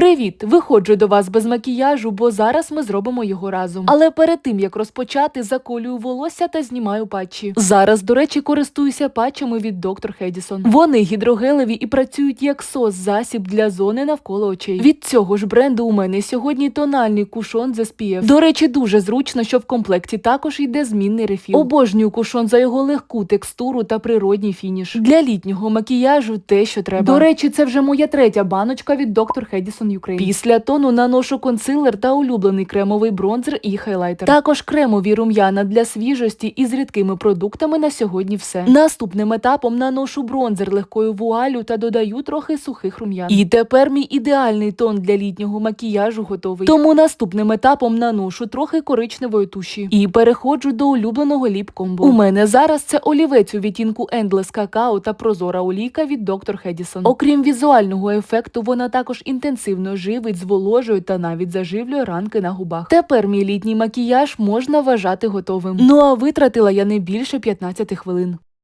Привіт! Виходжу до вас без макіяжу, бо зараз ми зробимо його разом. Але перед тим як розпочати, заколюю волосся та знімаю патчі. Зараз, до речі, користуюся патчами від доктор Хедісон. Вони гідрогелеві і працюють як сос засіб для зони навколо очей. Від цього ж бренду у мене сьогодні тональний кушон з SPF. До речі, дуже зручно, що в комплекті також йде змінний рефіл. Обожнюю кушон за його легку текстуру та природній фініш. Для літнього макіяжу те, що треба. До речі, це вже моя третя баночка від доктор Хедісон Ukraine. Після тону наношу консилер та улюблений кремовий бронзер і хайлайтер. Також кремові рум'яна для свіжості із рідкими продуктами на сьогодні все. Наступним етапом наношу бронзер легкою вуалю та додаю трохи сухих рум'ян. І тепер мій ідеальний тон для літнього макіяжу готовий. Тому наступним етапом наношу трохи коричневої туші і переходжу до улюбленого ліп-комбо. У мене зараз це олівець у відтінку Endless какао та прозора олійка від доктор Хедісон. Окрім візуального ефекту, вона також інтенсивно живить, зволожує та навіть заживлює ранки на губах. Тепер мій літній макіяж можна вважати готовим. Ну а витратила я не більше 15 хвилин.